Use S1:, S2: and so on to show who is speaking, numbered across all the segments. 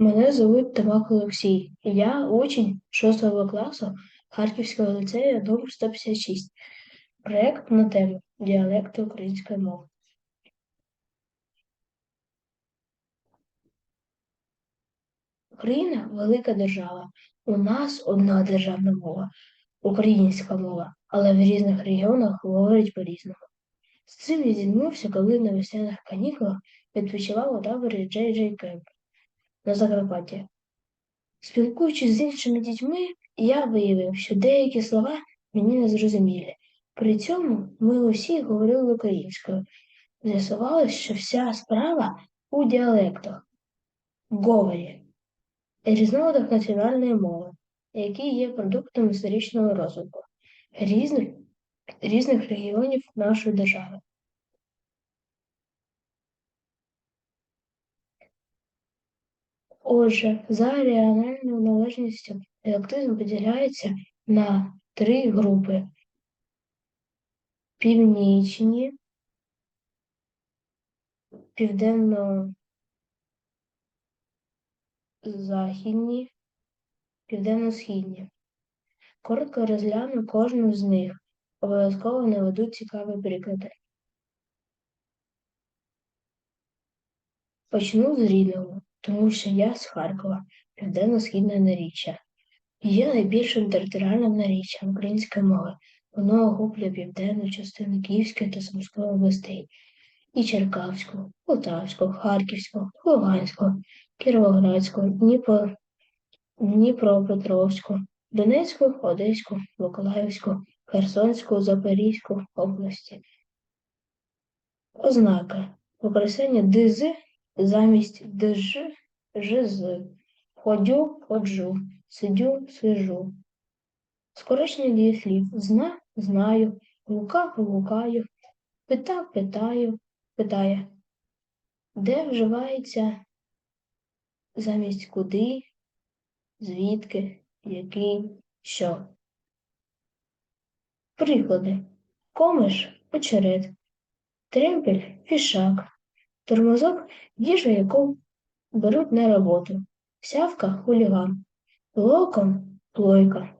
S1: Мене звуть Тимак Олексій, я учень 6 класу Харківського ліцею номер 156. Проєкт на тему Діалекти української мови. Україна велика держава. У нас одна державна мова українська мова, але в різних регіонах говорять по-різному. З цим я зіткнувся, коли на весняних канікулах відпочивав у таборі Джей Джей Кемп на Закарпатті. Спілкуючись з іншими дітьми, я виявив, що деякі слова мені не зрозумілі. При цьому ми усі говорили українською. З'ясувалось, що вся справа у діалектах, говорі, різновидах національної мови, які є продуктом історичного розвитку різних, різних регіонів нашої держави. Отже, за регіональною належністю електизм поділяється на три групи: північні, південно-західні, південно-східні. Коротко розгляну кожну з них, обов'язково наведу цікаві приклади. Почну з рідного тому що я з Харкова, південно-східне наріччя. Є найбільшим територіальним наріччям української мови. Воно охоплює південну частину Київської та Сумської областей, і Черкавську, Полтавську, Харківську, Луганську, Кіровоградську, Дніпро, Дніпропетровську, Донецьку, Одеську, Миколаївську, Херсонську, Запорізьку області. Ознака використання ДЗ замість дж жз, ходю, ходжу, сидю, сижу. Скорочення дієслів. Зна, знаю, гука гукаю, пита питаю, питає, де вживається? Замість куди, звідки, який, що. Приклади. Комиш очерет, тремпель фішак, тормозок їжа, яку беруть на роботу. Сявка хуліган, локом плойка.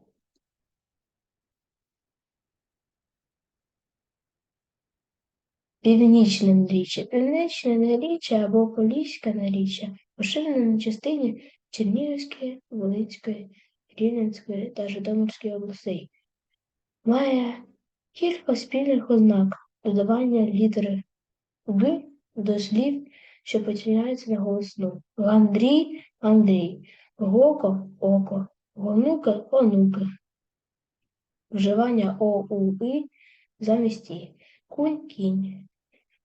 S1: Північне наріччя. Північне наріччя або Поліське наріччя поширене на частині Чернігівської, Волинської, Рівненської та Житомирської областей. Має кілька спільних ознак додавання літери Г до слів що починається на голосну. Гандрій Андрій, Гоко око, гонука онука. Вживання О у И замість І. Кунь кінь.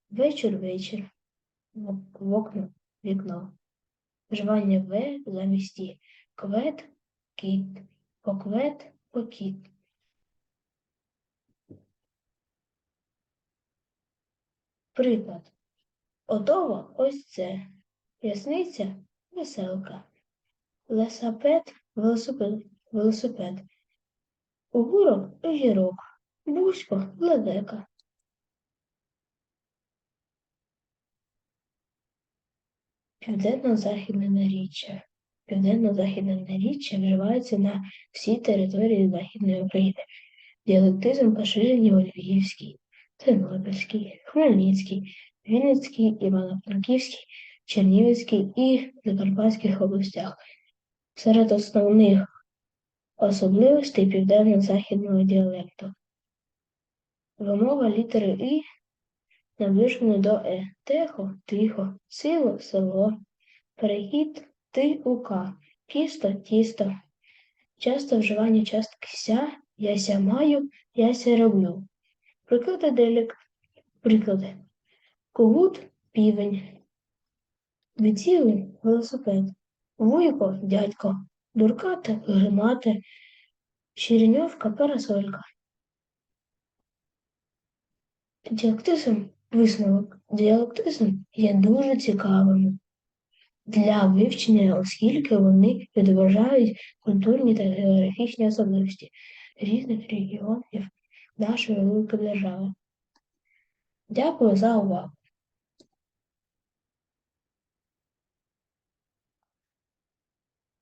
S1: Вечір вечір. В окно вікно. Вживання В замість І. Квет кіт. Поквет покіт. Приклад. Отово ось це. Ясниця веселка. Лесапед велосипед. велосипед. Огурок огірок. Бузько ледека. Південно-західне наріччя. Південно-західне наріччя вживається на всій території Західної України. Діалектизм поширені у Львівській, Тернопільській, Хмельницькій, Вінницькій, Івано-Франківській, Чернігівській і Закарпатських областях. Серед основних особливостей південно-західного діалекту. Вимова літери І наближена до Е. Тихо, тихо, сило, село, перехід ти ука, кісто, тісто. Часто вживання частки ся, яся маю, яся роблю. Приклади делік. Приклади. Когут півень, Вицілий велосипед, Вуйко дядько, Дуркати гримати, Череньовка парасолька. Діалектизм висновок. Діалектизм є дуже цікавим для вивчення, оскільки вони відображають культурні та географічні особливості різних регіонів нашої великої держави. Дякую за увагу!